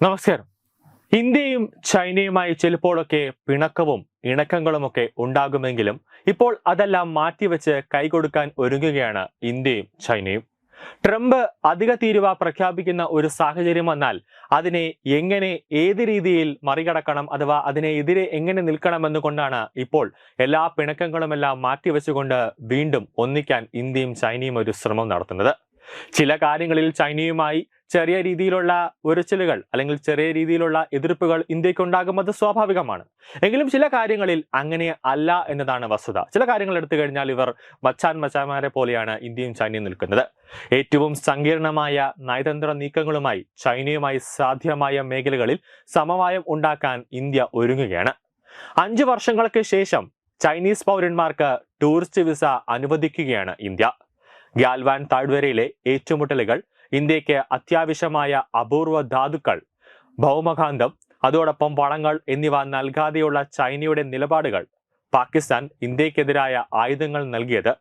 നമസ്കാരം. ഇന്ത്യയും ചൈനയുമായി ചിലപ്പോഴൊക്കെ പിണക്കവും ഇണക്കങ്ങളുമൊക്കെ ഉണ്ടാകുമെങ്കിലും ഇപ്പോൾ അതെല്ലാം മാറ്റിവെച്ച് കൈകൊടുക്കാൻ ഒരുങ്ങുകയാണ് ഇന്ത്യയും ചൈനയും. ട്രംപ് അധിക തീരുവ പ്രഖ്യാപിക്കുന്ന ഒരു സാഹചര്യം വന്നാൽ അതിനെ എങ്ങനെ ഏത് രീതിയിൽ മറികടക്കണം അഥവാ അതിനെ എതിരെ എങ്ങനെ നിൽക്കണമെന്നുകൊണ്ടാണ് ഇപ്പോൾ എല്ലാ പിണക്കങ്ങളുമെല്ലാം മാറ്റിവെച്ചുകൊണ്ട് വീണ്ടും ഒന്നിക്കാൻ ഇന്ത്യയും ചൈനയും ഒരു ശ്രമം നടത്തുന്നത്. ചില കാര്യങ്ങളിൽ ചൈനയുമായി ചെറിയ രീതിയിലുള്ള ഉരച്ചിലുകൾ അല്ലെങ്കിൽ ചെറിയ രീതിയിലുള്ള എതിർപ്പുകൾ ഇന്ത്യയ്ക്ക് ഉണ്ടാകുന്നത് സ്വാഭാവികമാണ്. എങ്കിലും ചില കാര്യങ്ങളിൽ അങ്ങനെ അല്ല എന്നതാണ് വസ്തുത. ചില കാര്യങ്ങൾ എടുത്തു കഴിഞ്ഞാൽ ഇവർ മച്ചാൻ മച്ചാന്മാരെ പോലെയാണ് ഇന്ത്യയും ചൈനയും നിൽക്കുന്നത്. ഏറ്റവും സങ്കീർണമായ നയതന്ത്ര നീക്കങ്ങളുമായി ചൈനയുമായി സാധ്യമായ മേഖലകളിൽ സമവായം ഉണ്ടാക്കാൻ ഇന്ത്യ ഒരുങ്ങുകയാണ്. അഞ്ചു വർഷങ്ങൾക്ക് ശേഷം ചൈനീസ് പൗരന്മാർക്ക് ടൂറിസ്റ്റ് വിസ അനുവദിക്കുകയാണ് ഇന്ത്യ. ഗാൽവാൻ താഴ്വരയിലെ ഏറ്റുമുട്ടലുകൾ ഇന്ത്യയ്ക്ക് അത്യാവശ്യമായ അപൂർവ ധാതുക്കൾ ഭൗമകാന്തം അതോടൊപ്പം വളങ്ങൾ എന്നിവ നൽകാതെയുള്ള ചൈനയുടെ നിലപാടുകൾ പാകിസ്ഥാൻ ഇന്ത്യക്കെതിരായ ആയുധങ്ങൾ നൽകിയത്.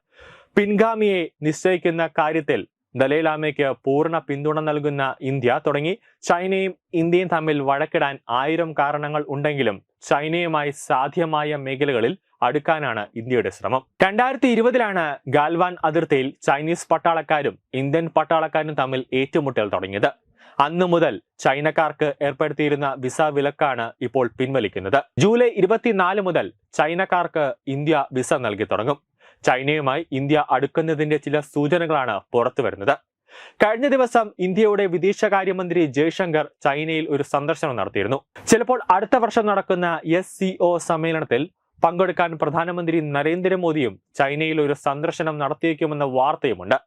പിൻഗാമിയെ നിശ്ചയിക്കുന്ന കാര്യത്തിൽ ദലൈലാമയ്ക്ക് പൂർണ പിന്തുണ നൽകുന്ന ഇന്ത്യ തുടങ്ങി. ചൈനയും ഇന്ത്യയും തമ്മിൽ വഴക്കിടാൻ ആയിരം കാരണങ്ങൾ ഉണ്ടെങ്കിലും ചൈനയുമായി സാധ്യമായ മേഖലകളിൽ അടുക്കാനാണ് ഇന്ത്യയുടെ ശ്രമം. രണ്ടായിരത്തി ഇരുപതിലാണ് ഗാൽവാൻ അതിർത്തിയിൽ ചൈനീസ് പട്ടാളക്കാരും ഇന്ത്യൻ പട്ടാളക്കാരും തമ്മിൽ ഏറ്റുമുട്ടൽ തുടങ്ങിയത്. അന്നു മുതൽ ചൈനക്കാർക്ക് ഏർപ്പെടുത്തിയിരുന്ന വിസ വിലക്കാണ് ഇപ്പോൾ പിൻവലിക്കുന്നത്. ജൂലൈ ഇരുപത്തിനാല് മുതൽ ചൈനക്കാർക്ക് ഇന്ത്യ വിസ നൽകി തുടങ്ങും. ചൈനയുമായി ഇന്ത്യ അടുക്കുന്നതിന്റെ ചില സൂചനകളാണ് പുറത്തു വരുന്നത്. കഴിഞ്ഞ ദിവസം ഇന്ത്യയുടെ വിദേശകാര്യമന്ത്രി ജയശങ്കർ ചൈനയിൽ ഒരു സന്ദർശനം നടത്തിയിരുന്നു. ചിലപ്പോൾ അടുത്ത വർഷം നടക്കുന്ന എസ് സിഒ സമ്മേളനത്തിൽ പങ്കെടുക്കാൻ പ്രധാനമന്ത്രി നരേന്ദ്രമോദിയും ചൈനയിൽ ഒരു സന്ദർശനം നടത്തിയേക്കുമെന്ന വാർത്തയുമുണ്ട്.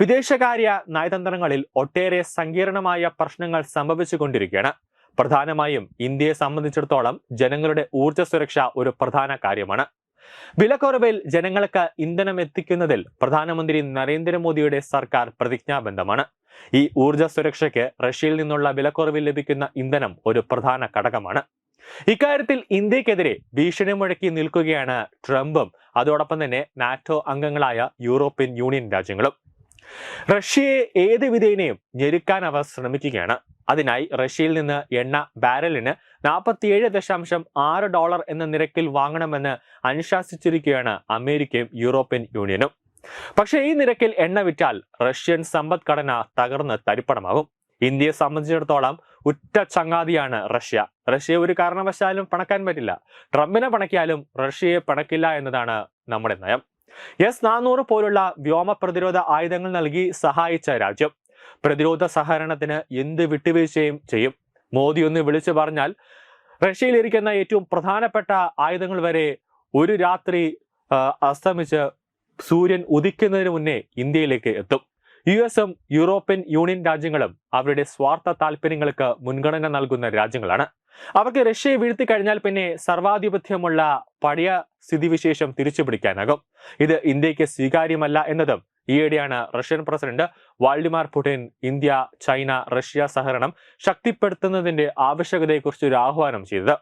വിദേശകാര്യ നയതന്ത്രങ്ങളിൽ ഒട്ടേറെ സങ്കീർണമായ പ്രശ്നങ്ങൾ സംഭവിച്ചുകൊണ്ടിരിക്കുകയാണ്. പ്രധാനമായും ഇന്ത്യയെ സംബന്ധിച്ചിടത്തോളം ജനങ്ങളുടെ ഊർജ സുരക്ഷ ഒരു പ്രധാന കാര്യമാണ്. വിലക്കുറവിൽ ജനങ്ങൾക്ക് ഇന്ധനം എത്തിക്കുന്നതിൽ പ്രധാനമന്ത്രി നരേന്ദ്രമോദിയുടെ സർക്കാർ പ്രതിജ്ഞാബന്ധമാണ് ഈ ഊർജ സുരക്ഷയ്ക്ക് റഷ്യയിൽ നിന്നുള്ള വിലക്കുറവിൽ ലഭിക്കുന്ന ഇന്ധനം ഒരു പ്രധാന ഘടകമാണ്. ഇക്കാര്യത്തിൽ ഇന്ത്യക്കെതിരെ ഭീഷണി മുഴക്കി നിൽക്കുകയാണ് ട്രംപും അതോടൊപ്പം തന്നെ നാറ്റോ അംഗങ്ങളായ യൂറോപ്യൻ യൂണിയൻ രാജ്യങ്ങളും. റഷ്യയെ ഏത് വിധേനയും ഞെരുക്കാൻ അവർ ശ്രമിക്കുകയാണ്. അതിനായി റഷ്യയിൽ നിന്ന് എണ്ണ ബാരലിന് നാൽപ്പത്തിയേഴ് ദശാംശം ആറ് ഡോളർ എന്ന നിരക്കിൽ വാങ്ങണമെന്ന് അനുശാസിച്ചിരിക്കുകയാണ് അമേരിക്കയും യൂറോപ്യൻ യൂണിയനും. പക്ഷേ ഈ നിരക്കിൽ എണ്ണ വിറ്റാൽ റഷ്യൻ സമ്പദ്ഘടന തകർന്ന് തരിപ്പണമാകും. ഇന്ത്യയെ സംബന്ധിച്ചിടത്തോളം ഉറ്റ ചങ്ങാതിയാണ് റഷ്യ. റഷ്യയെ ഒരു കാരണവശാലും പണക്കാൻ പറ്റില്ല. ട്രംപിനെ പണക്കിയാലും റഷ്യയെ പണക്കില്ല എന്നതാണ് നമ്മുടെ നയം. എസ് നാനൂറ് പോലുള്ള വ്യോമ പ്രതിരോധ ആയുധങ്ങൾ നൽകി സഹായിച്ച രാജ്യം. പ്രതിരോധ സഹകരണത്തിന് എന്ത് വിട്ടുവീഴ്ചയും ചെയ്യും? മോദി ഒന്ന് വിളിച്ചു പറഞ്ഞാൽ റഷ്യയിലിരിക്കുന്ന ഏറ്റവും പ്രധാനപ്പെട്ട ആയുധങ്ങൾ വരെ ഒരു രാത്രി അസ്തമിച്ച് സൂര്യൻ ഉദിക്കുന്നതിന് മുന്നേ ഇന്ത്യയിലേക്ക് എത്തും. യു എസും യൂറോപ്യൻ യൂണിയൻ രാജ്യങ്ങളും അവരുടെ സ്വാർത്ഥ താല്പര്യങ്ങൾക്ക് മുൻഗണന നൽകുന്ന രാജ്യങ്ങളാണ്. അവർക്ക് റഷ്യയെ വീഴ്ത്തി കഴിഞ്ഞാൽ പിന്നെ സർവാധിപത്യമുള്ള പഴയ സ്ഥിതിവിശേഷം തിരിച്ചു പിടിക്കാനാകും ഇത് ഇന്ത്യയ്ക്ക് സ്വീകാര്യമല്ല എന്നതും ഈയിടെയാണ് Russian president Vladimir Putin India China Russia സഹകരണം ശക്തിപ്പെടുത്തുന്നതിന്റെ ആവശ്യകതയെക്കുറിച്ച് ഒരു ആഹ്വാനം ചെയ്തത്.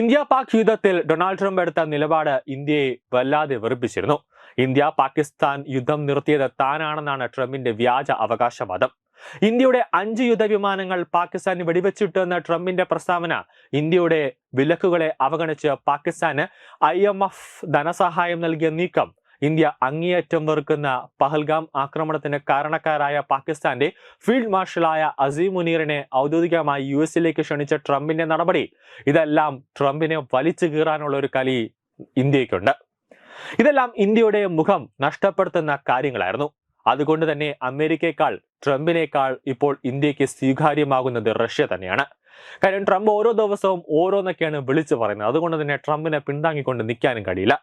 ഇന്ത്യ പാക് യുദ്ധത്തിൽ ഡൊണാൾഡ് ട്രംപ് എടുത്ത നിലപാട് ഇന്ത്യയെ വല്ലാതെ വെറുപ്പിച്ചിരുന്നു. ഇന്ത്യ പാകിസ്ഥാൻ യുദ്ധം നിർത്തിയത് താനാണെന്നാണ് ട്രംപിന്റെ വ്യാജ അവകാശവാദം. ഇന്ത്യയുടെ അഞ്ച് യുദ്ധവിമാനങ്ങൾ പാകിസ്ഥാന് വെടിവെച്ചിട്ടു എന്ന ട്രംപിന്റെ പ്രസ്താവന ഇന്ത്യയുടെ വിലക്കുകളെ അവഗണിച്ച് പാകിസ്ഥാന് ഐ എം എഫ് ധനസഹായം നൽകിയ നീക്കം ഇന്ത്യ അങ്ങേയറ്റം വെറുക്കുന്ന പഹൽഗാം ആക്രമണത്തിന് കാരണക്കാരായ പാകിസ്ഥാന്റെ ഫീൽഡ് മാർഷലായ അസീം മുനീറിനെ ഔദ്യോഗികമായി യു എസിലേക്ക് ക്ഷണിച്ച ട്രംപിന്റെ നടപടി. ഇതെല്ലാം ട്രംപിനെ വലിച്ചു കീറാനുള്ള ഒരു കലി ഇന്ത്യക്കുണ്ട് ഇതെല്ലാം ഇന്ത്യയുടെ മുഖം നഷ്ടപ്പെടുത്തുന്ന കാര്യങ്ങളായിരുന്നു. അതുകൊണ്ട് തന്നെ അമേരിക്കയെക്കാൾ ട്രംപിനേക്കാൾ ഇപ്പോൾ ഇന്ത്യയ്ക്ക് സ്വീകാര്യമാകുന്നത് റഷ്യ തന്നെയാണ്. കാര്യം ട്രംപ് ഓരോ ദിവസവും ഓരോന്നൊക്കെയാണ് വിളിച്ചു പറയുന്നത്. അതുകൊണ്ട് തന്നെ ട്രംപിനെ പിന്താങ്ങിക്കൊണ്ട് നിൽക്കാനും കഴിയില്ല.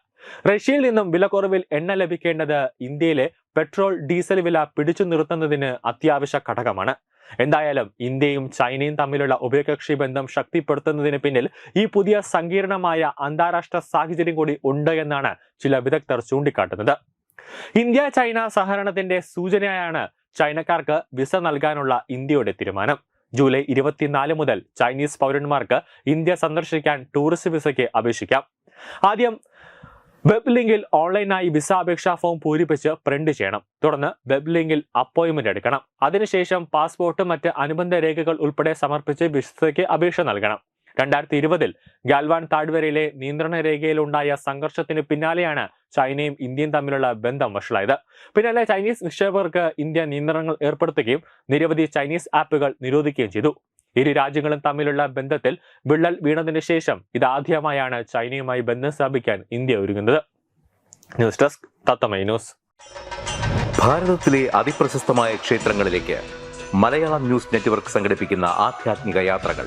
റഷ്യയിൽ നിന്നും വിലക്കുറവിൽ എണ്ണ ലഭിക്കേണ്ടത് ഇന്ത്യയിലെ പെട്രോൾ ഡീസൽ വില പിടിച്ചു നിർത്തുന്നതിന് അത്യാവശ്യ ഘടകമാണ്. എന്തായാലും ഇന്ത്യയും ചൈനയും തമ്മിലുള്ള ഉഭയകക്ഷി ബന്ധം ശക്തിപ്പെടുത്തുന്നതിന് പിന്നിൽ ഈ പുതിയ സങ്കീർണമായ അന്താരാഷ്ട്ര സാഹചര്യം കൂടി ഉണ്ട് എന്നാണ് ചില വിദഗ്ധർ ചൂണ്ടിക്കാട്ടുന്നത്. ഇന്ത്യ ചൈന സഹകരണത്തിന്റെ സൂചനയാണ് ചൈനക്കാർക്ക് വിസ നൽകാനുള്ള ഇന്ത്യയുടെ തീരുമാനം. ജൂലൈ ഇരുപത്തിനാല് മുതൽ ചൈനീസ് പൗരന്മാർക്ക് ഇന്ത്യ സന്ദർശിക്കാൻ ടൂറിസ്റ്റ് വിസയ്ക്ക് അപേക്ഷിക്കാം. ആദ്യം വെബ് ലിങ്കിൽ ഓൺലൈനായി വിസ അപേക്ഷാ ഫോം പൂരിപ്പിച്ച് പ്രിന്റ് ചെയ്യണം. തുടർന്ന് വെബ് ലിങ്കിൽ അപ്പോയിൻമെന്റ് എടുക്കണം. അതിനുശേഷം പാസ്പോർട്ട് മറ്റ് അനുബന്ധ രേഖകൾ ഉൾപ്പെടെ സമർപ്പിച്ച് വിസയ്ക്ക് അപേക്ഷ നൽകണം. രണ്ടായിരത്തി ഇരുപതിൽ ഗാൽവാൻ താഴ്വരയിലെ നിയന്ത്രണ രേഖയിലുണ്ടായ സംഘർഷത്തിന് പിന്നാലെയാണ് ചൈനയും ഇന്ത്യയും തമ്മിലുള്ള ബന്ധം വഷളായത്. പിന്നാലെ ചൈനീസ് നിക്ഷേപകർക്ക് ഇന്ത്യ നിയന്ത്രണങ്ങൾ ഏർപ്പെടുത്തുകയും നിരവധി ചൈനീസ് ആപ്പുകൾ നിരോധിക്കുകയും ചെയ്തു. ഇരു രാജ്യങ്ങളും തമ്മിലുള്ള ബന്ധത്തിൽ വിള്ളൽ വീണതിന് ശേഷം ഇതാദ്യമായാണ് ചൈനയുമായി ബന്ധം സ്ഥാപിക്കാൻ ഇന്ത്യ ഒരുങ്ങുന്നത്. News desk Tatwamayi news. ഭാരതത്തിലെ അതിപ്രശസ്തമായ ക്ഷേത്രങ്ങളിലേക്ക് മലയാളം ന്യൂസ് നെറ്റ്വർക്ക് സംഘടിപ്പിക്കുന്ന ആധ്യാത്മിക യാത്രകൾ.